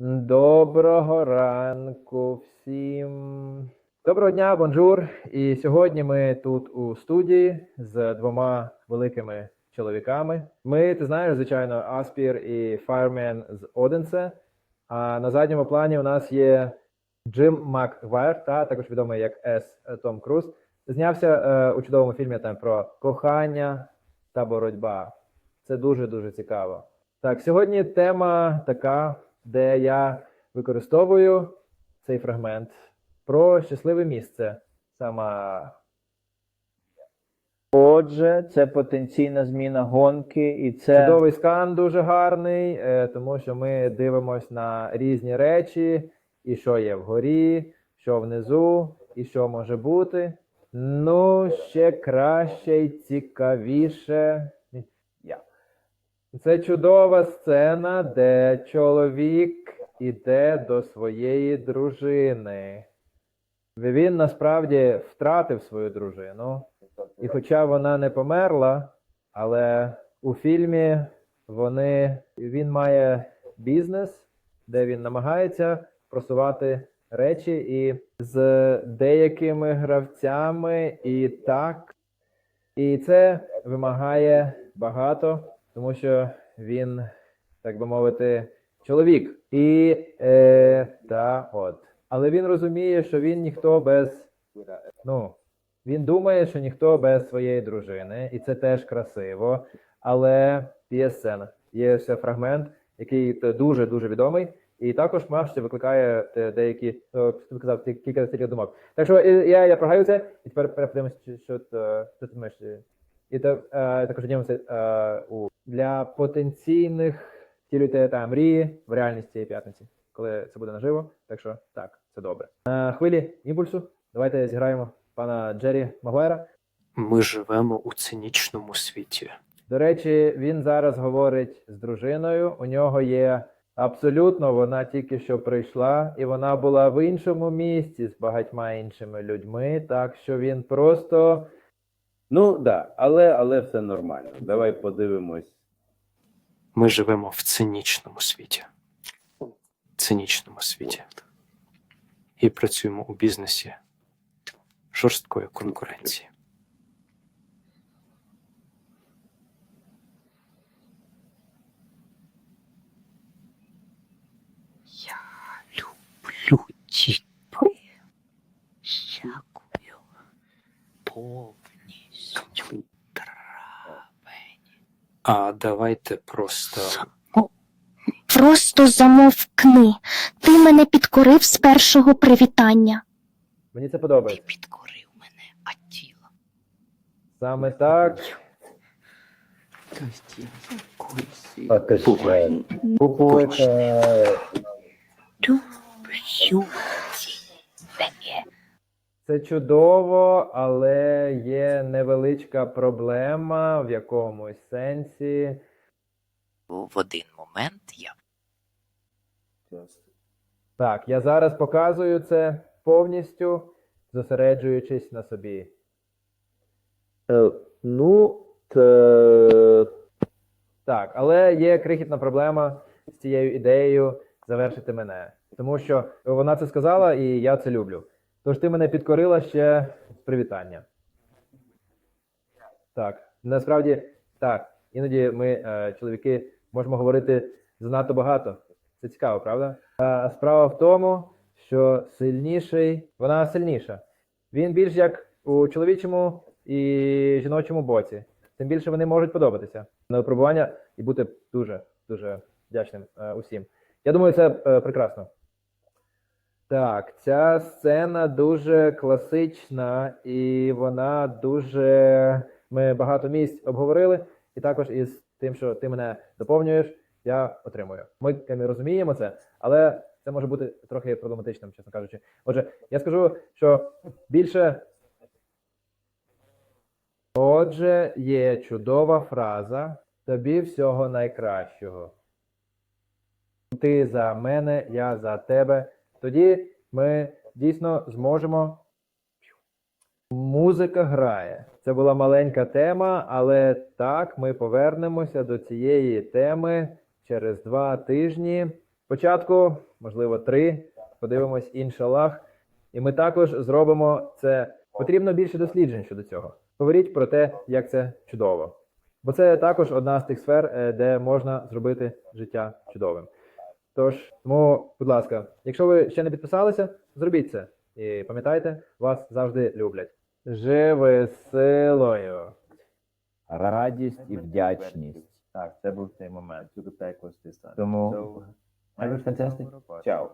Доброго ранку всім. Доброго дня, бонжур. І сьогодні ми тут у студії з двома великими чоловіками. Ми, ти знаєш, звичайно, Аспір і Фаермен з Оденсе. А на задньому плані у нас є Джим Макгвайр, та також відомий як С. Том Круз. Знявся е, у чудовому фільмі там про кохання та боротьба. Це дуже дуже цікаво. Так, сьогодні тема така, де я використовую цей фрагмент про щасливе місце. Сама Отже, це потенційна зміна гонки, і це чудовий скан дуже гарний, е, тому що ми дивимося на різні речі, і що є вгорі, що внизу, і що може бути. Ну, ще краще і цікавіше. Це чудова сцена, де чоловік іде до своєї дружини. Він насправді втратив свою дружину. І хоча вона не померла, але у фільмі вони, він має бізнес, де він намагається просувати речі і з деякими гравцями, і так. І це вимагає багато, тому що він, так би мовити, чоловік. І е, та от. Але він розуміє, що він ніхто без. Ну, він думає, що ніхто без своєї дружини, і це теж красиво. Але є сцена, є ще фрагмент, який дуже дуже відомий, і також бачите, викликає деякі ти казав кілька стільки думок. Так що е, я, я прогаю це, і тепер переподивимося, що, що, ти думаєш. е. І е, також дивимося е, у для потенційних втілюйте та мрії в реальність цієї п'ятниці, коли це буде наживо. Так що так, це добре. Е, хвилі імпульсу. Давайте зіграємо пана Джері Магуайра. Ми живемо у цинічному світі. До речі, він зараз говорить з дружиною. У нього є абсолютно, вона тільки що прийшла, і вона була в іншому місці з багатьма іншими людьми. Так що він просто Ну да, але, але все нормально. Давай подивимось. Ми живемо в цинічному світі. Цинічному світі. І працюємо у бізнесі жорсткої конкуренції. Я люблю тебе. Всякую повністю травень. А давайте просто Просто замовкни. Ти мене підкорив з першого привітання. мені це Ти подобається. підкорив мене, а тіло. Саме так. Люблю тебе. Це чудово, але є невеличка проблема в якомусь сенсі. В один момент я Так, я зараз показую це повністю, зосереджуючись на собі. Е, ну те, Так, але є крихітна проблема з цією ідеєю завершити мене. Тому що вона це сказала, і я це люблю. Тож ти мене підкорила ще привітання. Так, насправді, так, іноді ми, е, чоловіки, можемо говорити занадто багато. Це цікаво, правда? А справа в тому, що сильніший, вона сильніша. Він більш як у чоловічому і жіночому боці. Тим більше вони можуть подобатися на випробування і бути дуже дуже вдячним е, усім. Я думаю, це е, прекрасно. Так, ця сцена дуже класична, і вона дуже. Ми багато місць обговорили, і також із тим, що ти мене доповнюєш, я отримую. Ми не розуміємо це, але це може бути трохи проблематичним, чесно кажучи. Отже, я скажу, що більше Отже, є чудова фраза тобі всього найкращого. Ти за мене, я за тебе. Тоді ми дійсно зможемо. Музика грає. Це була маленька тема, але так ми повернемося до цієї теми через два тижні. Спочатку, можливо, три. Подивимось іншалах. І ми також зробимо це. Потрібно більше досліджень щодо цього. Говоріть про те, як це чудово. Бо це також одна з тих сфер, е, де можна зробити життя чудовим. Тож, тому, будь ласка, якщо ви ще не підписалися, зробіть це. І пам'ятайте, вас завжди люблять. Живи силою. Радість і вдячність. Так, це був цей момент. Тому have a fantastic. Ciao.